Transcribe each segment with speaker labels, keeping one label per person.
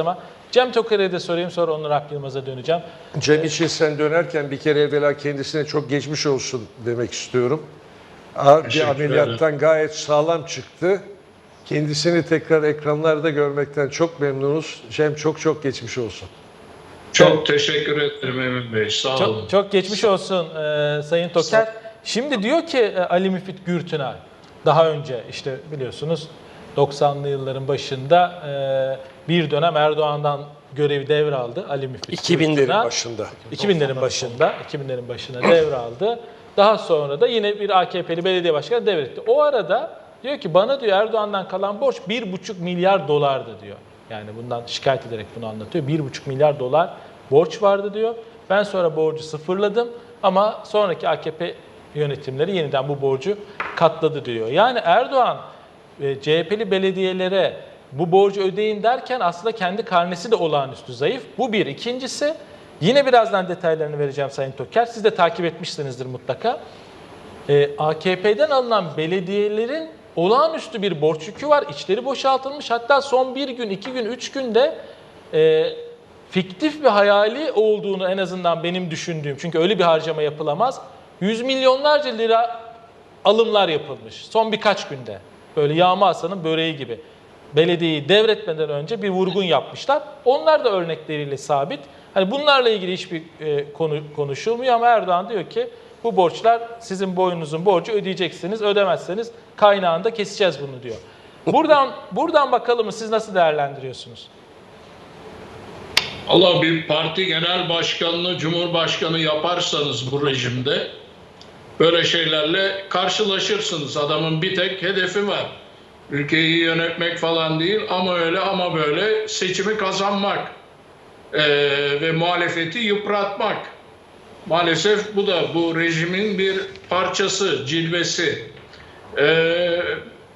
Speaker 1: Ama Cem Toker'e de sorayım sonra Onur Yılmaz'a döneceğim.
Speaker 2: Cem için sen dönerken bir kere evvela kendisine çok geçmiş olsun demek istiyorum. Ağır bir ameliyattan gayet sağlam çıktı. Kendisini tekrar ekranlarda görmekten çok memnunuz. Cem çok çok geçmiş olsun.
Speaker 3: Çok teşekkür ederim Emin Bey. Sağ olun.
Speaker 1: Çok, çok geçmiş olsun e, Sayın Toker. Şimdi diyor ki e, Ali Müfit Gürtünay daha önce işte biliyorsunuz 90'lı yılların başında e, bir dönem Erdoğan'dan görevi devraldı Ali Müfit
Speaker 2: 2000'lerin
Speaker 1: Gürtünay.
Speaker 2: başında.
Speaker 1: 2000'lerin başında, 2000'lerin başına devraldı. Daha sonra da yine bir AKP'li belediye başkanı devretti. O arada diyor ki bana diyor Erdoğan'dan kalan borç 1,5 milyar dolardı diyor. Yani bundan şikayet ederek bunu anlatıyor. 1,5 milyar dolar borç vardı diyor. Ben sonra borcu sıfırladım ama sonraki AKP yönetimleri yeniden bu borcu katladı diyor. Yani Erdoğan e, CHP'li belediyelere bu borcu ödeyin derken aslında kendi karnesi de olağanüstü zayıf. Bu bir. İkincisi yine birazdan detaylarını vereceğim Sayın Toker. Siz de takip etmişsinizdir mutlaka. Ee, AKP'den alınan belediyelerin olağanüstü bir borç yükü var. İçleri boşaltılmış. Hatta son bir gün, iki gün, üç günde e, fiktif bir hayali olduğunu en azından benim düşündüğüm. Çünkü öyle bir harcama yapılamaz. Yüz milyonlarca lira alımlar yapılmış son birkaç günde. Böyle Yağma Hasan'ın böreği gibi. Belediyeyi devretmeden önce bir vurgun yapmışlar. Onlar da örnekleriyle sabit. Hani bunlarla ilgili hiçbir e, konu konuşulmuyor ama Erdoğan diyor ki bu borçlar sizin boyunuzun borcu ödeyeceksiniz. Ödemezseniz kaynağında keseceğiz bunu diyor. Buradan buradan bakalım siz nasıl değerlendiriyorsunuz?
Speaker 3: Allah bir parti genel başkanını, cumhurbaşkanı yaparsanız bu rejimde böyle şeylerle karşılaşırsınız. Adamın bir tek hedefi var. Ülkeyi yönetmek falan değil ama öyle ama böyle seçimi kazanmak Ee, ve muhalefeti yıpratmak. Maalesef bu da bu rejimin bir parçası, cilvesi. Ee,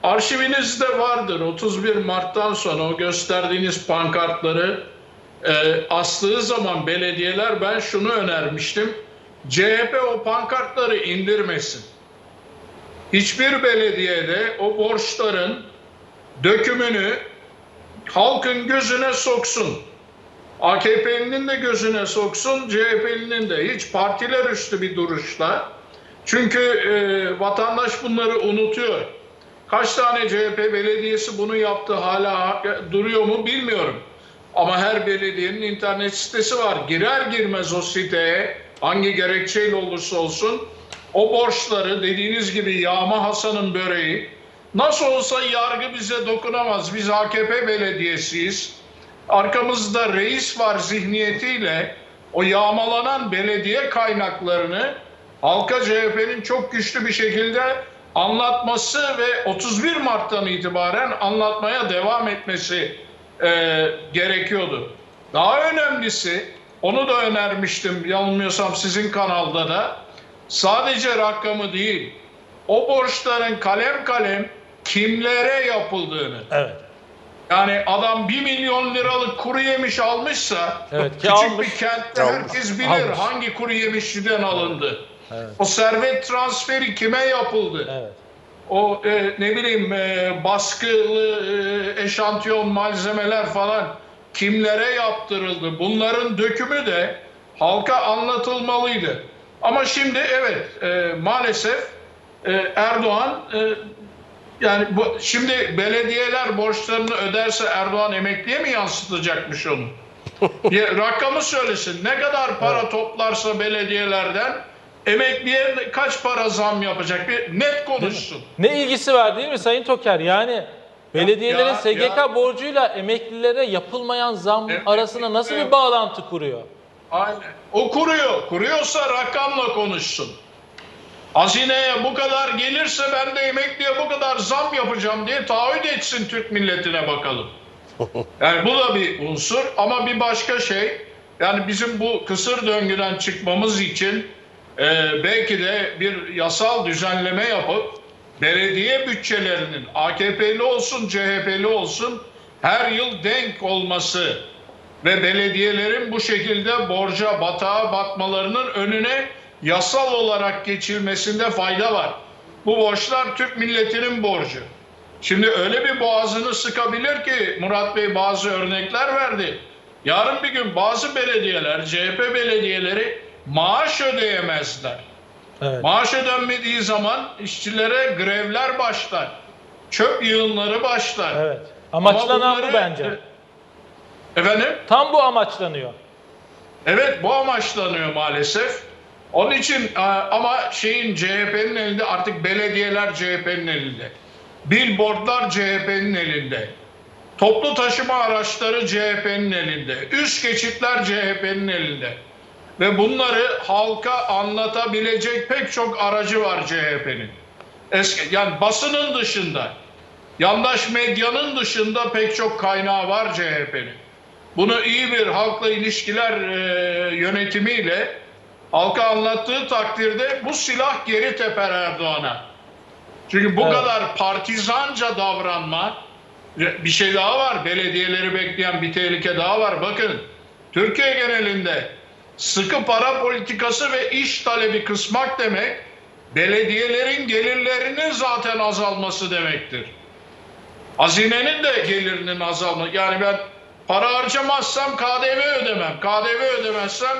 Speaker 3: arşivinizde vardır 31 Mart'tan sonra o gösterdiğiniz pankartları e, astığı zaman belediyeler ben şunu önermiştim. CHP o pankartları indirmesin. Hiçbir belediyede o borçların dökümünü halkın gözüne soksun. AKP'linin de gözüne soksun, CHP'linin de hiç partiler üstü bir duruşla. Çünkü e, vatandaş bunları unutuyor. Kaç tane CHP belediyesi bunu yaptı hala duruyor mu bilmiyorum. Ama her belediyenin internet sitesi var. Girer girmez o siteye hangi gerekçeyle olursa olsun o borçları dediğiniz gibi Yağma Hasan'ın böreği nasıl olsa yargı bize dokunamaz. Biz AKP belediyesiyiz. Arkamızda reis var zihniyetiyle o yağmalanan belediye kaynaklarını halka CHP'nin çok güçlü bir şekilde anlatması ve 31 Mart'tan itibaren anlatmaya devam etmesi e, gerekiyordu. Daha önemlisi onu da önermiştim yanılmıyorsam sizin kanalda da sadece rakamı değil o borçların kalem kalem kimlere yapıldığını
Speaker 1: Evet.
Speaker 3: yani adam 1 milyon liralık kuru yemiş almışsa
Speaker 1: Evet,
Speaker 3: küçük
Speaker 1: almış.
Speaker 3: bir kentte
Speaker 2: Almış.
Speaker 3: herkes bilir
Speaker 1: Almış.
Speaker 3: hangi kuru yemişçiden alındı. O servet transferi kime yapıldı?
Speaker 1: Evet.
Speaker 3: O e, ne bileyim e, baskılı e, eşantiyon malzemeler falan kimlere yaptırıldı? Bunların dökümü de halka anlatılmalıydı. Ama şimdi evet e, maalesef e, Erdoğan e, yani bu, şimdi belediyeler borçlarını öderse Erdoğan emekliye mi yansıtacakmış onu? Ya, rakamı söylesin. Ne kadar para toplarsa belediyelerden emekliye kaç para zam yapacak? Bir net konuşsun.
Speaker 1: Ne ilgisi var değil mi Sayın Toker? Yani belediyelerin
Speaker 3: ya-
Speaker 1: SGK
Speaker 3: ya-
Speaker 1: borcuyla emeklilere yapılmayan zam
Speaker 3: Evet,
Speaker 1: arasında nasıl bir bağlantı kuruyor?
Speaker 3: Aynen. O kuruyor. Kuruyorsa rakamla konuşsun. Hazineye bu kadar gelirse ben de emekliye bu kadar zam yapacağım diye taahhüt etsin Türk milletine bakalım. Yani bu da bir unsur ama bir başka şey yani bizim bu kısır döngüden çıkmamız için e, belki de bir yasal düzenleme yapıp belediye bütçelerinin AKP'li olsun CHP'li olsun her yıl denk olması ve belediyelerin bu şekilde borca batağa batmalarının önüne yasal olarak geçilmesinde fayda var. Bu borçlar Türk milletinin borcu. Şimdi öyle bir boğazını sıkabilir ki Murat Bey bazı örnekler verdi. Yarın bir gün bazı belediyeler, CHP belediyeleri maaş ödeyemezler.
Speaker 1: Evet.
Speaker 3: Maaş ödenmediği zaman işçilere grevler başlar. Çöp yığınları başlar.
Speaker 1: Evet. Amaçlanan
Speaker 3: Ama
Speaker 1: bu bence.
Speaker 3: Efendim?
Speaker 1: Tam bu amaçlanıyor.
Speaker 3: Evet bu amaçlanıyor maalesef. Onun için e, ama şeyin CHP'nin elinde artık belediyeler CHP'nin elinde. Billboardlar CHP'nin elinde. Toplu taşıma araçları CHP'nin elinde. Üst geçitler CHP'nin elinde. Ve bunları halka anlatabilecek pek çok aracı var CHP'nin. Eski, yani basının dışında, yandaş medyanın dışında pek çok kaynağı var CHP'nin. Bunu iyi bir halkla ilişkiler e, yönetimiyle halka anlattığı takdirde bu silah geri teper Erdoğan'a. Çünkü bu
Speaker 1: Evet.
Speaker 3: kadar partizanca davranma bir şey daha var. Belediyeleri bekleyen bir tehlike daha var. Bakın Türkiye genelinde sıkı para politikası ve iş talebi kısmak demek belediyelerin gelirlerinin zaten azalması demektir. Hazinenin de gelirinin azalması. Yani ben para harcamazsam KDV ödemem. KDV ödemezsem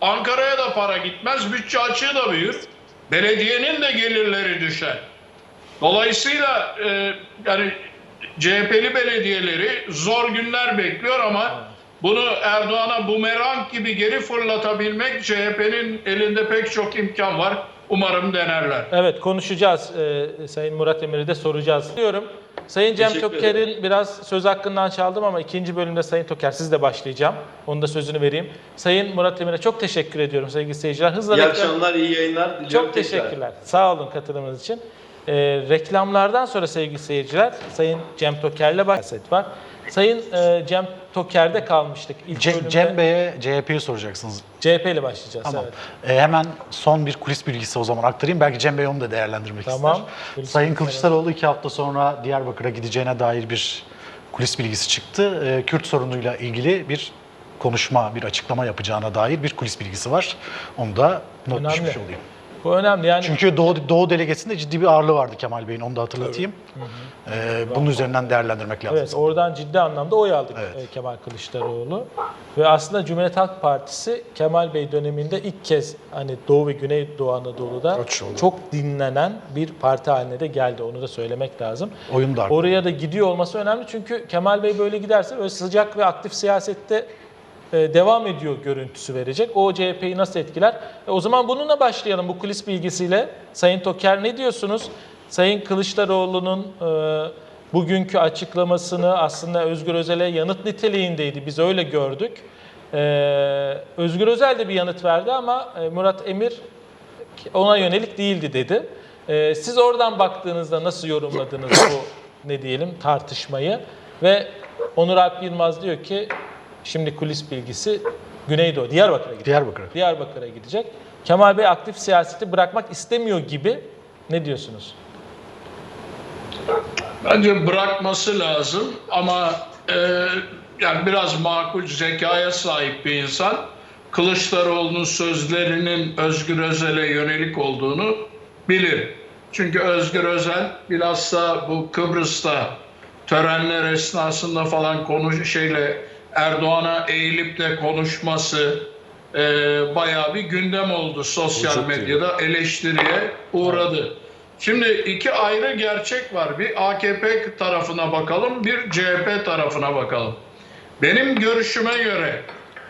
Speaker 3: Ankara'ya da para gitmez. Bütçe açığı da büyür. Belediyenin de gelirleri düşer. Dolayısıyla e, yani CHP'li belediyeleri zor günler bekliyor ama bunu Erdoğan'a bumerang gibi geri fırlatabilmek CHP'nin elinde pek çok imkan var. Umarım denerler.
Speaker 1: Evet konuşacağız. Ee, Sayın Murat Emir'i de soracağız. Diyorum. Sayın Cem
Speaker 4: Teşekkür
Speaker 1: Toker'in biraz söz hakkından çaldım ama ikinci bölümde Sayın Toker siz de başlayacağım. Onun da sözünü vereyim. Sayın Murat Emir'e çok teşekkür ediyorum sevgili seyirciler. Hızla
Speaker 4: İyi
Speaker 1: reklam-
Speaker 4: akşamlar, iyi yayınlar diliyorum
Speaker 1: Çok
Speaker 4: tekrar.
Speaker 1: teşekkürler. Sağ olun katılımınız için. Ee, reklamlardan sonra sevgili seyirciler Sayın Cem Toker'le bahset var. Sayın e, Cem Toker'de kalmıştık. İlk
Speaker 5: Cem,
Speaker 1: bölümde
Speaker 5: Cem Bey'e CHP'yi soracaksınız.
Speaker 1: CHP ile başlayacağız.
Speaker 5: Tamam.
Speaker 1: Evet.
Speaker 5: Ee, hemen son bir kulis bilgisi o zaman aktarayım. Belki Cem Bey onu da değerlendirmek
Speaker 1: Tamam.
Speaker 5: ister.
Speaker 1: Kulis
Speaker 5: Sayın
Speaker 1: bilgisi
Speaker 5: Kılıçdaroğlu iki hafta sonra Diyarbakır'a gideceğine dair bir kulis bilgisi çıktı. Ee, Kürt sorunuyla ilgili bir konuşma, bir açıklama yapacağına dair bir kulis bilgisi var. Onu da not
Speaker 1: Önemli.
Speaker 5: düşmüş olayım.
Speaker 1: Bu önemli yani.
Speaker 5: Çünkü Doğu, Doğu delegesinde ciddi bir ağırlığı vardı Kemal Bey'in, onu da hatırlatayım. Ee, bunun üzerinden değerlendirmek lazım.
Speaker 1: Evet, oradan ciddi anlamda oy aldık
Speaker 5: Evet.
Speaker 1: e, Kemal Kılıçdaroğlu. Ve aslında Cumhuriyet Halk Partisi Kemal Bey döneminde ilk kez hani Doğu ve Güneydoğu Anadolu'da
Speaker 2: Kaç oldu?
Speaker 1: çok dinlenen bir parti haline de geldi. Onu da söylemek lazım.
Speaker 5: Oyun da arttı.
Speaker 1: Oraya da gidiyor olması önemli çünkü Kemal Bey böyle giderse böyle sıcak ve aktif siyasette devam ediyor görüntüsü verecek. O CHP'yi nasıl etkiler? E, o zaman bununla başlayalım bu kulis bilgisiyle. Sayın Toker ne diyorsunuz? Sayın Kılıçdaroğlu'nun e, bugünkü açıklamasını aslında Özgür Özel'e yanıt niteliğindeydi. Biz öyle gördük. E, Özgür Özel de bir yanıt verdi ama e, Murat Emir ona yönelik değildi dedi. Siz oradan baktığınızda nasıl yorumladınız bu ne diyelim tartışmayı? Ve Onur Alp Yılmaz diyor ki şimdi kulis bilgisi Güneydoğu, Diyarbakır'a gidecek.
Speaker 5: Diyarbakır'a.
Speaker 1: Diyarbakır'a gidecek. Kemal Bey aktif siyaseti bırakmak istemiyor gibi. Ne diyorsunuz?
Speaker 3: Bence bırakması lazım ama e, yani biraz makul zekaya sahip bir insan Kılıçdaroğlu'nun sözlerinin Özgür Özel'e yönelik olduğunu bilir. Çünkü Özgür Özel bilhassa bu Kıbrıs'ta törenler esnasında falan konuş şeyle Erdoğan'a eğilip de konuşması e, bayağı bir gündem oldu sosyal
Speaker 2: Çok iyi.
Speaker 3: medyada eleştiriye uğradı. Şimdi iki ayrı gerçek var. Bir AKP tarafına bakalım, bir CHP tarafına bakalım. Benim görüşüme göre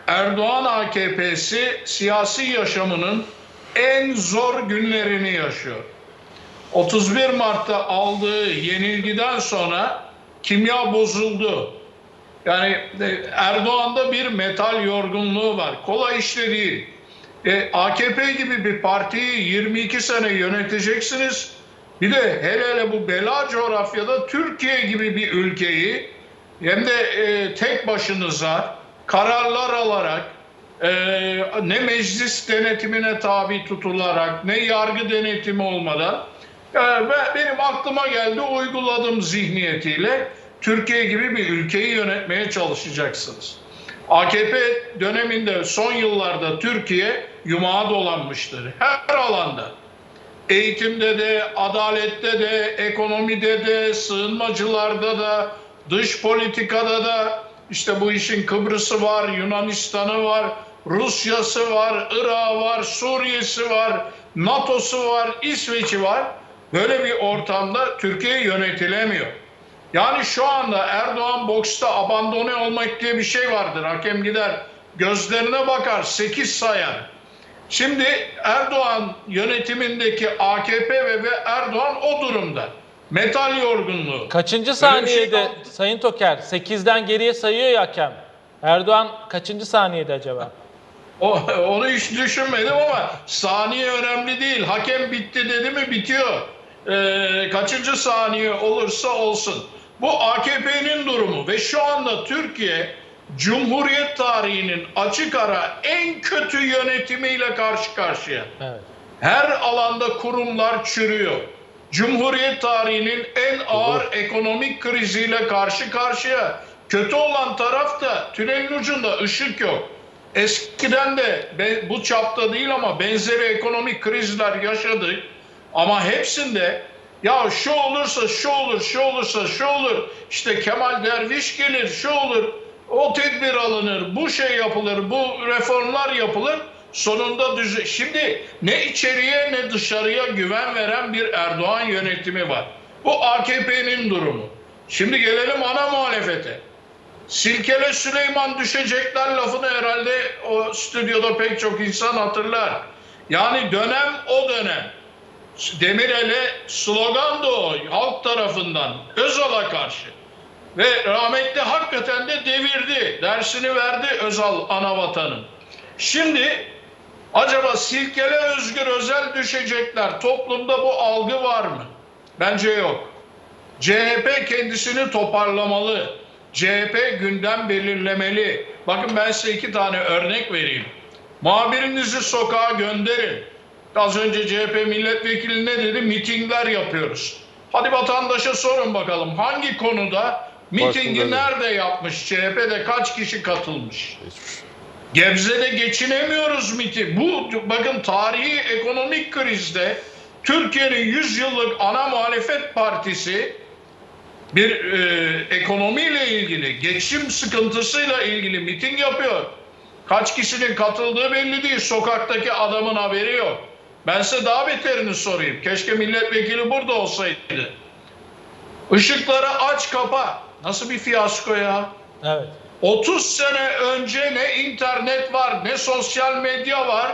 Speaker 3: Erdoğan AKP'si siyasi yaşamının en zor günlerini yaşıyor. 31 Mart'ta aldığı yenilgiden sonra kimya bozuldu. Yani e, Erdoğan'da bir metal yorgunluğu var. Kolay işte değil. E, AKP gibi bir partiyi 22 sene yöneteceksiniz. Bir de hele hele bu bela coğrafyada Türkiye gibi bir ülkeyi hem de e, tek başınıza kararlar alarak e, ne meclis denetimine tabi tutularak ne yargı denetimi olmadan e, benim aklıma geldi uyguladım zihniyetiyle Türkiye gibi bir ülkeyi yönetmeye çalışacaksınız. AKP döneminde son yıllarda Türkiye yumağa dolanmıştır her alanda. eğitimde de, adalette de, ekonomide de, sığınmacılarda da, dış politikada da işte bu işin Kıbrıs'ı var, Yunanistan'ı var, Rusya'sı var, Irak'ı var, Suriye'si var, NATO'su var, İsveç'i var. Böyle bir ortamda Türkiye yönetilemiyor. Yani şu anda Erdoğan boksta abandone olmak diye bir şey vardır. Hakem gider gözlerine bakar 8 sayar. Şimdi Erdoğan yönetimindeki AKP ve ve Erdoğan o durumda. Metal yorgunluğu.
Speaker 1: Kaçıncı
Speaker 3: şey
Speaker 1: saniyede
Speaker 3: kaldı.
Speaker 1: Sayın Toker 8'den geriye sayıyor ya hakem. Erdoğan kaçıncı saniyede acaba?
Speaker 3: O, onu hiç düşünmedim ama saniye önemli değil. Hakem bitti dedi mi bitiyor. Ee, kaçıncı saniye olursa olsun. Bu AKP'nin durumu ve şu anda Türkiye Cumhuriyet tarihinin açık ara en kötü yönetimiyle karşı karşıya.
Speaker 1: Evet.
Speaker 3: Her alanda kurumlar çürüyor. Cumhuriyet tarihinin en ağır ekonomik kriziyle karşı karşıya. Kötü olan taraf da tünelin ucunda ışık yok. Eskiden de bu çapta değil ama benzeri ekonomik krizler yaşadık. Ama hepsinde ya şu olursa şu olur, şu olursa şu olur. İşte Kemal Derviş gelir, şu olur. O tedbir alınır, bu şey yapılır, bu reformlar yapılır. Sonunda düze Şimdi ne içeriye ne dışarıya güven veren bir Erdoğan yönetimi var. Bu AKP'nin durumu. Şimdi gelelim ana muhalefete. Silkele Süleyman düşecekler lafını herhalde o stüdyoda pek çok insan hatırlar. Yani dönem o dönem. Demirel'e slogan da o halk tarafından Özal'a karşı. Ve rahmetli hakikaten de devirdi. Dersini verdi Özal anavatanın. Şimdi acaba Silkele Özgür Özel düşecekler. Toplumda bu algı var mı? Bence yok. CHP kendisini toparlamalı. CHP gündem belirlemeli. Bakın ben size iki tane örnek vereyim. Muhabirinizi sokağa gönderin. Az önce CHP milletvekili ne dedi? Mitingler yapıyoruz. Hadi vatandaşa sorun bakalım hangi konuda mitingi
Speaker 2: Başında
Speaker 3: nerede yapmış? CHP'de kaç kişi katılmış? Gebze'de geçinemiyoruz miti. Bu bakın tarihi ekonomik krizde Türkiye'nin 100 yıllık ana muhalefet partisi bir e, ekonomiyle ilgili, geçim sıkıntısıyla ilgili miting yapıyor. Kaç kişinin katıldığı belli değil. Sokaktaki adamın haberi yok. Ben size daha beterini sorayım. Keşke milletvekili burada olsaydı. Işıkları aç kapa. Nasıl bir fiyasko ya?
Speaker 1: Evet.
Speaker 3: 30 sene önce ne internet var ne sosyal medya var.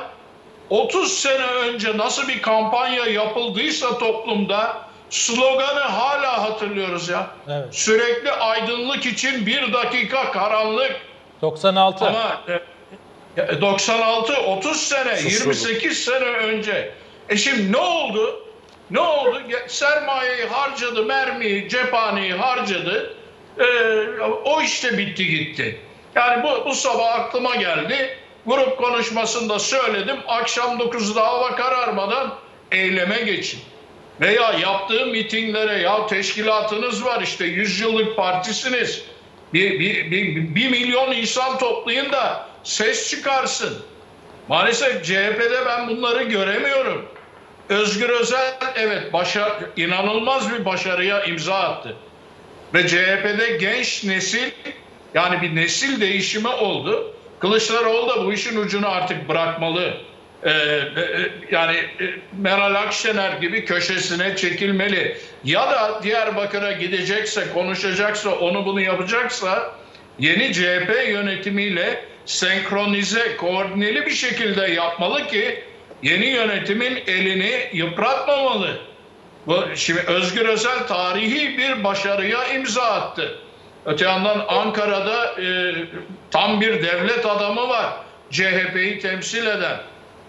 Speaker 3: 30 sene önce nasıl bir kampanya yapıldıysa toplumda sloganı hala hatırlıyoruz ya.
Speaker 1: Evet.
Speaker 3: Sürekli aydınlık için bir dakika karanlık.
Speaker 1: 96.
Speaker 3: Ama e, 96 30 sene
Speaker 2: Susurluk.
Speaker 3: 28 sene önce. E şimdi ne oldu? Ne oldu? Sermayeyi harcadı, mermiyi, cephaneyi harcadı. E, o işte bitti gitti. Yani bu, bu sabah aklıma geldi. Grup konuşmasında söyledim. Akşam 9'da hava kararmadan eyleme geçin. Veya yaptığı mitinglere ya teşkilatınız var işte 100 yıllık partisiniz. Bir, bir, bir, bir milyon insan toplayın da ses çıkarsın. Maalesef CHP'de ben bunları göremiyorum. Özgür Özel evet başa, inanılmaz bir başarıya imza attı. Ve CHP'de genç nesil yani bir nesil değişimi oldu. Kılıçdaroğlu da bu işin ucunu artık bırakmalı. Ee, e, yani e, Meral Akşener gibi köşesine çekilmeli. Ya da Diyarbakır'a gidecekse, konuşacaksa, onu bunu yapacaksa yeni CHP yönetimiyle senkronize, koordineli bir şekilde yapmalı ki yeni yönetimin elini yıpratmamalı. Bu şimdi Özgür Özel tarihi bir başarıya imza attı. Öte yandan Ankara'da e, tam bir devlet adamı var. CHP'yi temsil eden.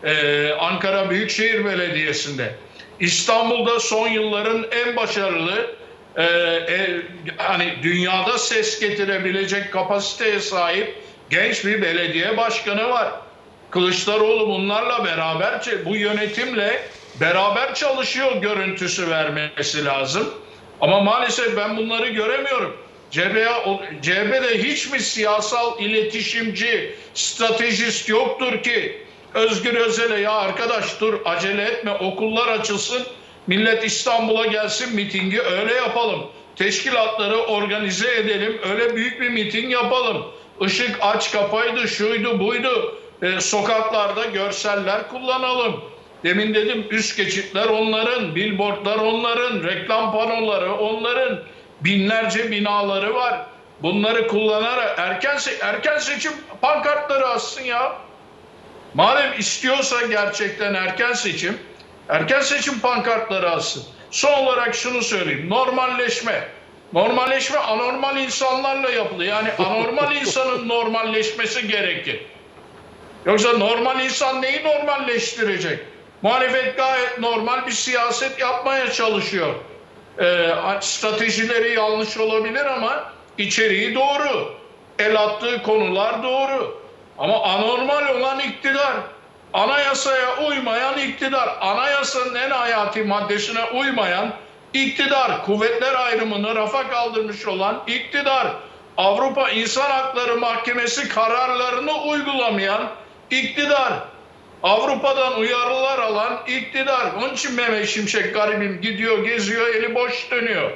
Speaker 3: E, Ankara Büyükşehir Belediyesi'nde. İstanbul'da son yılların en başarılı e, e, hani dünyada ses getirebilecek kapasiteye sahip genç bir belediye başkanı var. Kılıçdaroğlu bunlarla beraber bu yönetimle beraber çalışıyor görüntüsü vermesi lazım. Ama maalesef ben bunları göremiyorum. CHP'ye, CHP'de hiç mi siyasal iletişimci, stratejist yoktur ki Özgür Özel'e ya arkadaş dur acele etme okullar açılsın. Millet İstanbul'a gelsin mitingi öyle yapalım. Teşkilatları organize edelim. Öyle büyük bir miting yapalım. Işık aç kapaydı, şuydu buydu. Ee, sokaklarda görseller kullanalım. Demin dedim üst geçitler onların, billboardlar onların, reklam panoları onların, binlerce binaları var. Bunları kullanarak erken se- erken seçim pankartları assın ya. Madem istiyorsa gerçekten erken seçim, erken seçim pankartları alsın. Son olarak şunu söyleyeyim. Normalleşme. Normalleşme anormal insanlarla yapılıyor. Yani anormal insanın normalleşmesi gerekir. Yoksa normal insan neyi normalleştirecek? Muhalefet gayet normal bir siyaset yapmaya çalışıyor. Ee, stratejileri yanlış olabilir ama içeriği doğru. El attığı konular doğru. Ama anormal olan iktidar, anayasaya uymayan iktidar, anayasanın en hayati maddesine uymayan iktidar, kuvvetler ayrımını rafa kaldırmış olan iktidar, Avrupa İnsan Hakları Mahkemesi kararlarını uygulamayan iktidar, Avrupa'dan uyarılar alan iktidar. Onun için Mehmet Şimşek garibim gidiyor, geziyor, eli boş dönüyor.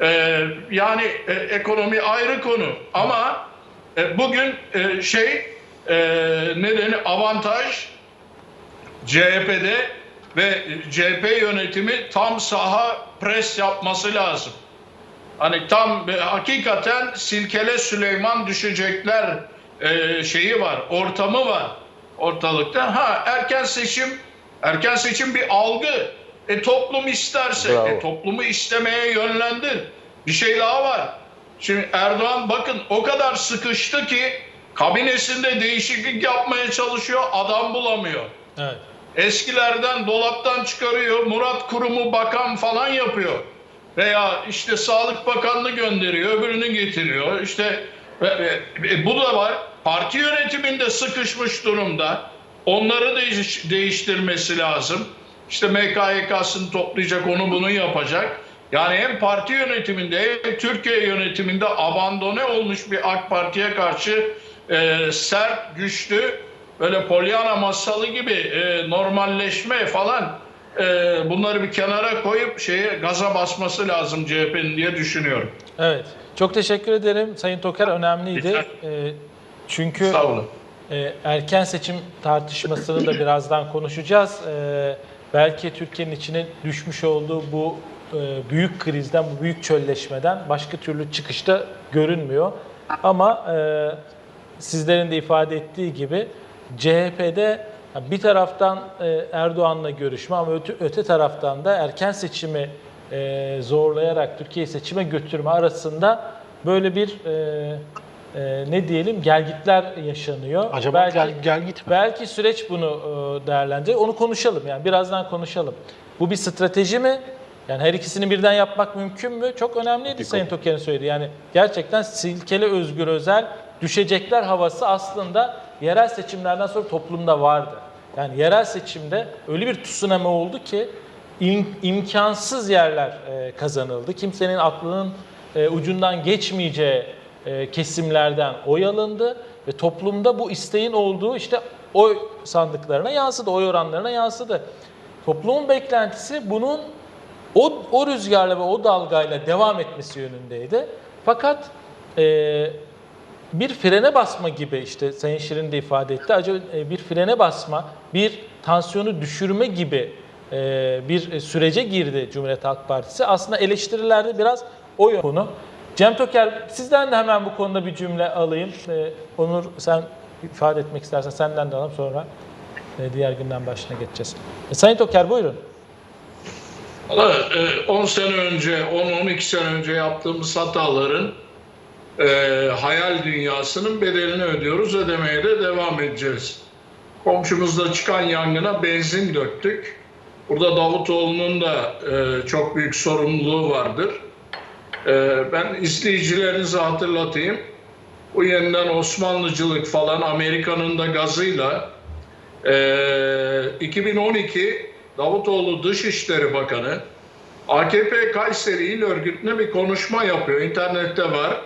Speaker 3: Ee, yani e, ekonomi ayrı konu ama e, bugün e, şey e, nedeni avantaj CHP'de ve CHP yönetimi tam saha pres yapması lazım. Hani tam e, hakikaten silkele Süleyman düşecekler e, şeyi var, ortamı var ortalıkta. Ha erken seçim, erken seçim bir algı. E toplum isterse,
Speaker 2: Bravo.
Speaker 3: e, toplumu istemeye yönlendir. Bir şey daha var. Şimdi Erdoğan bakın o kadar sıkıştı ki kabinesinde değişiklik yapmaya çalışıyor, adam bulamıyor.
Speaker 1: Evet.
Speaker 3: Eskilerden dolaptan çıkarıyor, Murat Kurumu bakan falan yapıyor. Veya işte Sağlık Bakanlığı gönderiyor, öbürünü getiriyor. İşte ve- ve bu da var. Parti yönetiminde sıkışmış durumda. Onları değiş- değiştirmesi lazım. İşte MKYK'sını toplayacak, onu bunu yapacak. Yani hem parti yönetiminde hem Türkiye yönetiminde abandone olmuş bir AK Parti'ye karşı e, sert, güçlü, böyle Pollyanna masalı gibi e, normalleşme falan e, bunları bir kenara koyup şeye gaza basması lazım CHP'nin diye düşünüyorum.
Speaker 1: Evet. Çok teşekkür ederim. Sayın Toker önemliydi. Ee, çünkü
Speaker 3: Sağ olun.
Speaker 1: e, erken seçim tartışmasını da birazdan konuşacağız. Ee, belki Türkiye'nin içine düşmüş olduğu bu e, büyük krizden, bu büyük çölleşmeden başka türlü çıkışta görünmüyor. Ama e, sizlerin de ifade ettiği gibi CHP'de bir taraftan e, Erdoğan'la görüşme ama öte, öte taraftan da erken seçimi e, zorlayarak Türkiye'yi seçime götürme arasında böyle bir e, ne diyelim gelgitler yaşanıyor.
Speaker 5: Acaba gel, gel git mi?
Speaker 1: Belki süreç bunu değerlendirecek. Onu konuşalım yani birazdan konuşalım. Bu bir strateji mi? Yani her ikisini birden yapmak mümkün mü? Çok önemliydi Sayın Toker'in söylediği. Yani gerçekten silkeli özgür özel düşecekler havası aslında yerel seçimlerden sonra toplumda vardı. Yani yerel seçimde öyle bir tsunami oldu ki im- imkansız yerler e, kazanıldı. Kimsenin aklının e, ucundan geçmeyeceği e, kesimlerden oy alındı ve toplumda bu isteğin olduğu işte oy sandıklarına yansıdı, oy oranlarına yansıdı. Toplumun beklentisi bunun o, o rüzgarla ve o dalgayla devam etmesi yönündeydi. Fakat e, bir frene basma gibi işte Sayın Şirin de ifade etti. Acaba e, bir frene basma, bir tansiyonu düşürme gibi e, bir sürece girdi Cumhuriyet Halk Partisi. Aslında eleştirilerde biraz o konu. Cem Toker sizden de hemen bu konuda bir cümle alayım. E, Onur sen ifade etmek istersen senden de alalım sonra e, diğer günden başına geçeceğiz. E, Sayın Toker buyurun.
Speaker 3: Valla, e, 10 sene önce, 10-12 sene önce yaptığımız hataların e, hayal dünyasının bedelini ödüyoruz. Ödemeye de devam edeceğiz. Komşumuzda çıkan yangına benzin döktük. Burada Davutoğlu'nun da e, çok büyük sorumluluğu vardır. E, ben izleyicilerinize hatırlatayım. Bu yeniden Osmanlıcılık falan Amerika'nın da gazıyla ee, 2012 Davutoğlu Dışişleri Bakanı AKP Kayseri İl Örgütü'ne bir konuşma yapıyor. İnternette var.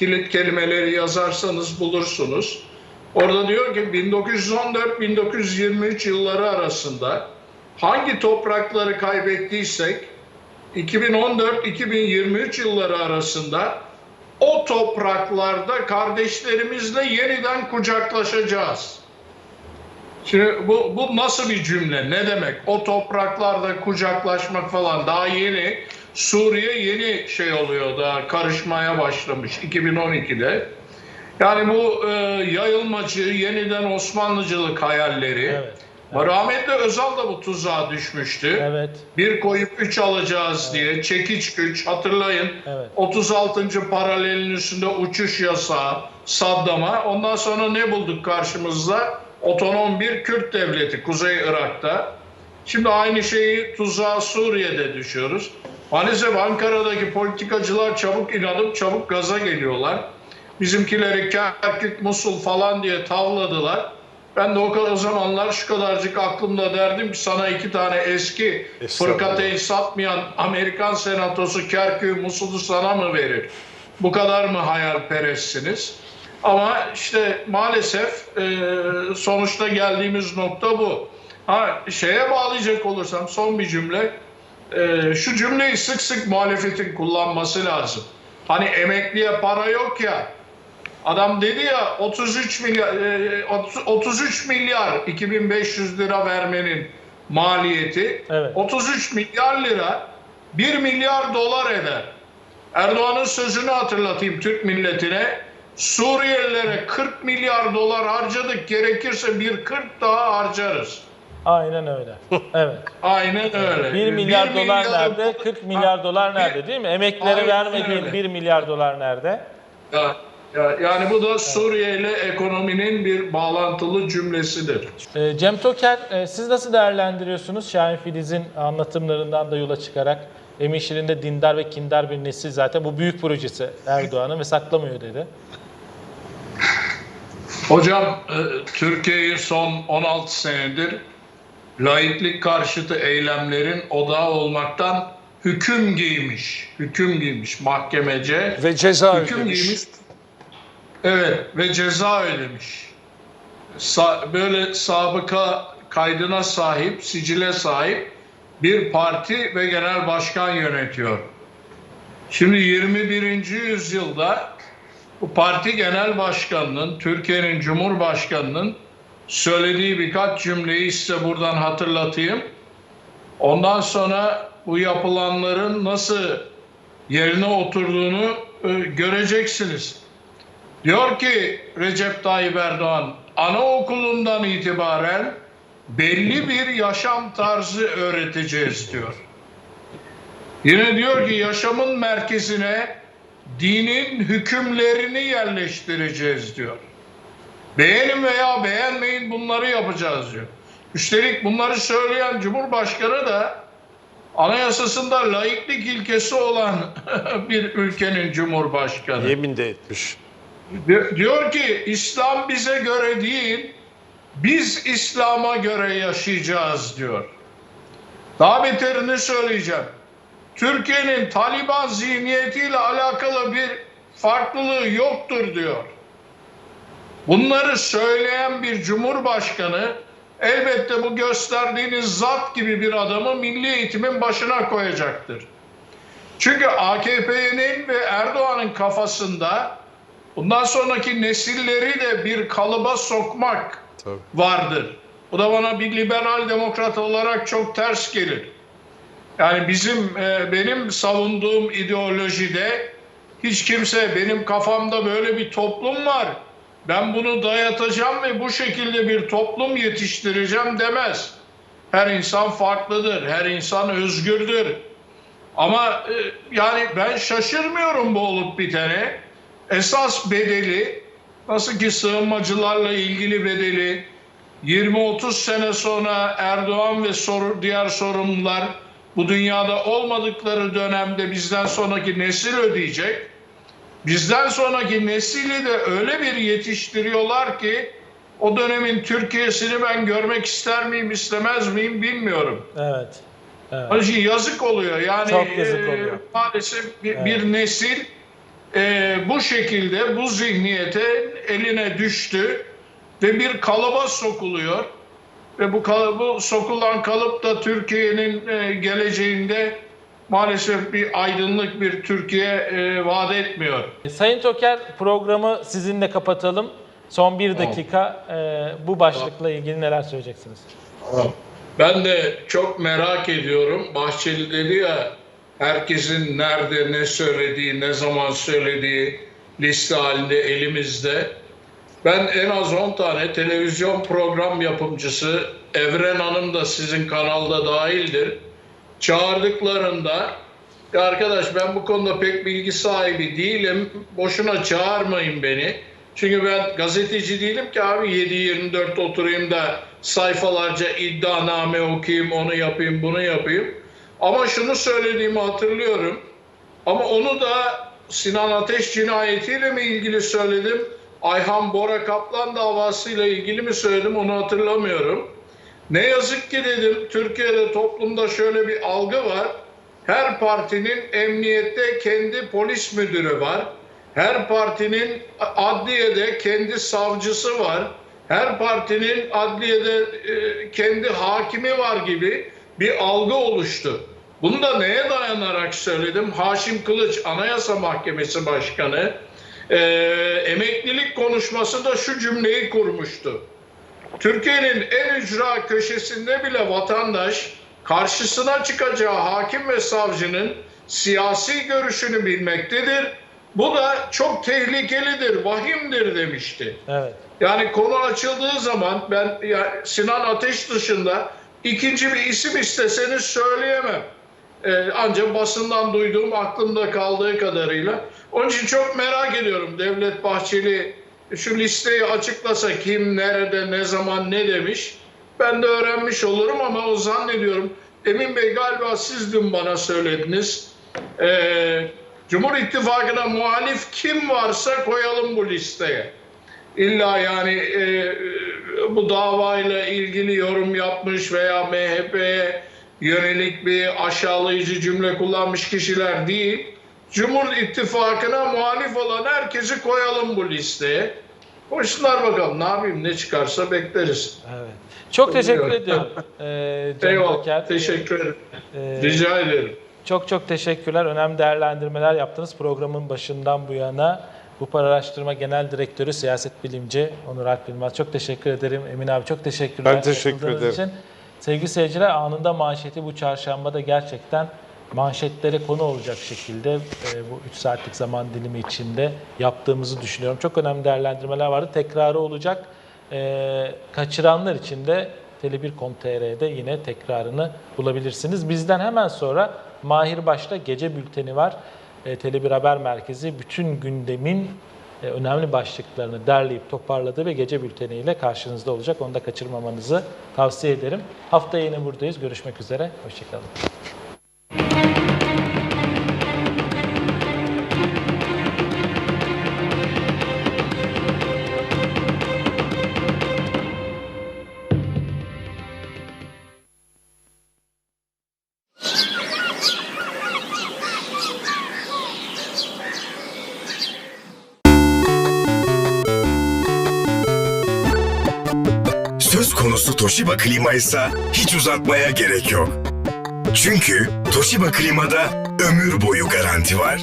Speaker 3: Kilit kelimeleri yazarsanız bulursunuz. Orada diyor ki 1914-1923 yılları arasında hangi toprakları kaybettiysek 2014-2023 yılları arasında o topraklarda kardeşlerimizle yeniden kucaklaşacağız. Şimdi bu, bu nasıl bir cümle? Ne demek? O topraklarda kucaklaşmak falan daha yeni. Suriye yeni şey oluyor daha karışmaya başlamış 2012'de. Yani bu e, yayılmacı, yeniden Osmanlıcılık hayalleri.
Speaker 1: Evet.
Speaker 3: Rahmetli Özal da bu tuzağa düşmüştü.
Speaker 1: Evet.
Speaker 3: Bir koyup üç alacağız diye çekiç güç hatırlayın.
Speaker 1: Evet.
Speaker 3: 36. paralelin üstünde uçuş yasağı Saddam'a. Ondan sonra ne bulduk karşımızda? Otonom bir Kürt devleti Kuzey Irak'ta. Şimdi aynı şeyi tuzağa Suriye'de düşüyoruz. Maalesef Ankara'daki politikacılar çabuk inanıp çabuk gaza geliyorlar. Bizimkileri Kerkük, Musul falan diye tavladılar. Ben de o, kadar, o zamanlar şu kadarcık aklımda derdim ki sana iki tane eski fırkateyni satmayan Amerikan senatosu Kerkük'ü, Musul'u sana mı verir? Bu kadar mı hayalperestsiniz? Ama işte maalesef e, sonuçta geldiğimiz nokta bu. Ha şeye bağlayacak olursam son bir cümle. E, şu cümleyi sık sık muhalefetin kullanması lazım. Hani emekliye para yok ya. Adam dedi ya 33 milyar e, 33 milyar 2500 lira vermenin maliyeti.
Speaker 1: Evet.
Speaker 3: 33 milyar lira 1 milyar dolar eder. Erdoğan'ın sözünü hatırlatayım Türk milletine. Suriyelilere 40 milyar dolar harcadık. Gerekirse bir 40 daha harcarız.
Speaker 1: Aynen öyle. Evet.
Speaker 3: Aynen öyle.
Speaker 1: 1 milyar
Speaker 3: Bir
Speaker 1: dolar
Speaker 3: milyar-
Speaker 1: nerede? 40 milyar dolar nerede değil mi? Emeklilere
Speaker 3: Aynen
Speaker 1: vermediğin
Speaker 3: öyle.
Speaker 1: 1 milyar dolar nerede?
Speaker 3: Ya, ya, yani bu da Suriye ile ekonominin bir bağlantılı cümlesidir.
Speaker 1: Ee, Cem Toker, e, siz nasıl değerlendiriyorsunuz Şahin Filiz'in anlatımlarından da yola çıkarak? Emin Şirin'de dindar ve kindar bir nesil zaten bu büyük projesi Erdoğan'ın ve saklamıyor dedi.
Speaker 3: Hocam e, Türkiye'yi son 16 senedir laiklik karşıtı eylemlerin odağı olmaktan hüküm giymiş. Hüküm giymiş mahkemece.
Speaker 2: Ve ceza
Speaker 3: hüküm
Speaker 2: ödemiş.
Speaker 3: giymiş. Evet ve ceza ödemiş. Sa- böyle sabıka kaydına sahip, sicile sahip bir parti ve genel başkan yönetiyor. Şimdi 21. yüzyılda bu parti genel başkanının, Türkiye'nin Cumhurbaşkanı'nın söylediği birkaç cümleyi size buradan hatırlatayım. Ondan sonra bu yapılanların nasıl yerine oturduğunu e, göreceksiniz. Diyor ki Recep Tayyip Erdoğan, anaokulundan itibaren belli bir yaşam tarzı öğreteceğiz diyor. Yine diyor ki yaşamın merkezine dinin hükümlerini yerleştireceğiz diyor. Beğenin veya beğenmeyin bunları yapacağız diyor. Üstelik bunları söyleyen Cumhurbaşkanı da anayasasında laiklik ilkesi olan bir ülkenin Cumhurbaşkanı.
Speaker 2: Yemin de etmiş.
Speaker 3: Di- Diyor ki İslam bize göre değil, biz İslam'a göre yaşayacağız diyor. Daha beterini söyleyeceğim. Türkiye'nin Taliban zihniyetiyle alakalı bir farklılığı yoktur diyor. Bunları söyleyen bir cumhurbaşkanı elbette bu gösterdiğiniz zat gibi bir adamı milli eğitimin başına koyacaktır. Çünkü AKP'nin ve Erdoğan'ın kafasında bundan sonraki nesilleri de bir kalıba sokmak
Speaker 2: Tabii.
Speaker 3: vardır. Bu da bana bir liberal demokrat olarak çok ters gelir. Yani bizim e, benim savunduğum ideolojide hiç kimse benim kafamda böyle bir toplum var. Ben bunu dayatacağım ve bu şekilde bir toplum yetiştireceğim demez. Her insan farklıdır, her insan özgürdür. Ama e, yani ben şaşırmıyorum bu olup bitene. Esas bedeli nasıl ki sığınmacılarla ilgili bedeli 20-30 sene sonra Erdoğan ve soru, diğer sorumlular bu dünyada olmadıkları dönemde bizden sonraki nesil ödeyecek. Bizden sonraki nesili de öyle bir yetiştiriyorlar ki o dönemin Türkiye'sini ben görmek ister miyim istemez miyim bilmiyorum.
Speaker 1: Evet. Evet.
Speaker 3: Onun için yazık oluyor. Yani
Speaker 1: Çok yazık
Speaker 3: e,
Speaker 1: oluyor.
Speaker 3: maalesef bir, bir nesil e, bu şekilde bu zihniyete eline düştü ve bir kalıba sokuluyor. Ve bu kalıbı sokulan kalıp da Türkiye'nin e, geleceğinde maalesef bir aydınlık bir Türkiye e, vaat etmiyor.
Speaker 1: Sayın Toker programı sizinle kapatalım. Son bir dakika e, bu başlıkla ilgili neler söyleyeceksiniz?
Speaker 3: Ben de çok merak ediyorum. Bahçeli dedi ya herkesin nerede ne söylediği, ne zaman söylediği liste halinde elimizde. Ben en az 10 tane televizyon program yapımcısı, Evren Hanım da sizin kanalda dahildir. Çağırdıklarında "Ya arkadaş ben bu konuda pek bilgi sahibi değilim. Boşuna çağırmayın beni. Çünkü ben gazeteci değilim ki abi 7-24 oturayım da sayfalarca iddianame okuyayım, onu yapayım, bunu yapayım. Ama şunu söylediğimi hatırlıyorum. Ama onu da Sinan Ateş cinayetiyle mi ilgili söyledim? Ayhan Bora Kaplan davasıyla ilgili mi söyledim onu hatırlamıyorum. Ne yazık ki dedim Türkiye'de toplumda şöyle bir algı var. Her partinin emniyette kendi polis müdürü var. Her partinin adliyede kendi savcısı var. Her partinin adliyede e, kendi hakimi var gibi bir algı oluştu. Bunu da neye dayanarak söyledim? Haşim Kılıç Anayasa Mahkemesi Başkanı e, emeklilik konuşmasında şu cümleyi kurmuştu. Türkiye'nin en ücra köşesinde bile vatandaş karşısına çıkacağı hakim ve savcının siyasi görüşünü bilmektedir. Bu da çok tehlikelidir, vahimdir demişti.
Speaker 1: Evet.
Speaker 3: Yani konu açıldığı zaman ben ya Sinan Ateş dışında ikinci bir isim isteseniz söyleyemem. Ee, ancak basından duyduğum aklımda kaldığı kadarıyla. Onun için çok merak ediyorum Devlet Bahçeli şu listeyi açıklasa kim, nerede, ne zaman, ne demiş. Ben de öğrenmiş olurum ama o zannediyorum. Emin Bey galiba siz dün bana söylediniz. Ee, Cumhur İttifakı'na muhalif kim varsa koyalım bu listeye. İlla yani e, bu davayla ilgili yorum yapmış veya MHP'ye yönelik bir aşağılayıcı cümle kullanmış kişiler değil. Cumhur İttifakı'na muhalif olan herkesi koyalım bu listeye. Koysunlar bakalım ne yapayım ne çıkarsa bekleriz.
Speaker 1: Evet. Çok teşekkür ediyorum. Ee,
Speaker 3: Eyvallah.
Speaker 1: Toker.
Speaker 3: Teşekkür ederim.
Speaker 1: Ee,
Speaker 3: Rica ederim.
Speaker 1: Çok çok teşekkürler. Önemli değerlendirmeler yaptınız. Programın başından bu yana bu Araştırma Genel Direktörü Siyaset Bilimci Onur Alp Bilmez. Çok teşekkür ederim. Emin abi çok teşekkürler.
Speaker 2: Ben teşekkür ederim.
Speaker 1: Için. Sevgili seyirciler anında manşeti bu çarşamba da gerçekten manşetlere konu olacak şekilde e, bu 3 saatlik zaman dilimi içinde yaptığımızı düşünüyorum. Çok önemli değerlendirmeler vardı. Tekrarı olacak. E, kaçıranlar için de Tele1.com.tr'de yine tekrarını bulabilirsiniz. Bizden hemen sonra Mahir Baş'ta gece bülteni var. E, Tele1 Haber Merkezi bütün gündemin önemli başlıklarını derleyip toparladı ve gece bülteniyle karşınızda olacak. Onu da kaçırmamanızı tavsiye ederim. Haftaya yine buradayız. Görüşmek üzere. Hoşçakalın.
Speaker 4: Toshiba klima ise hiç uzatmaya gerek yok. Çünkü Toshiba klimada ömür boyu garanti var.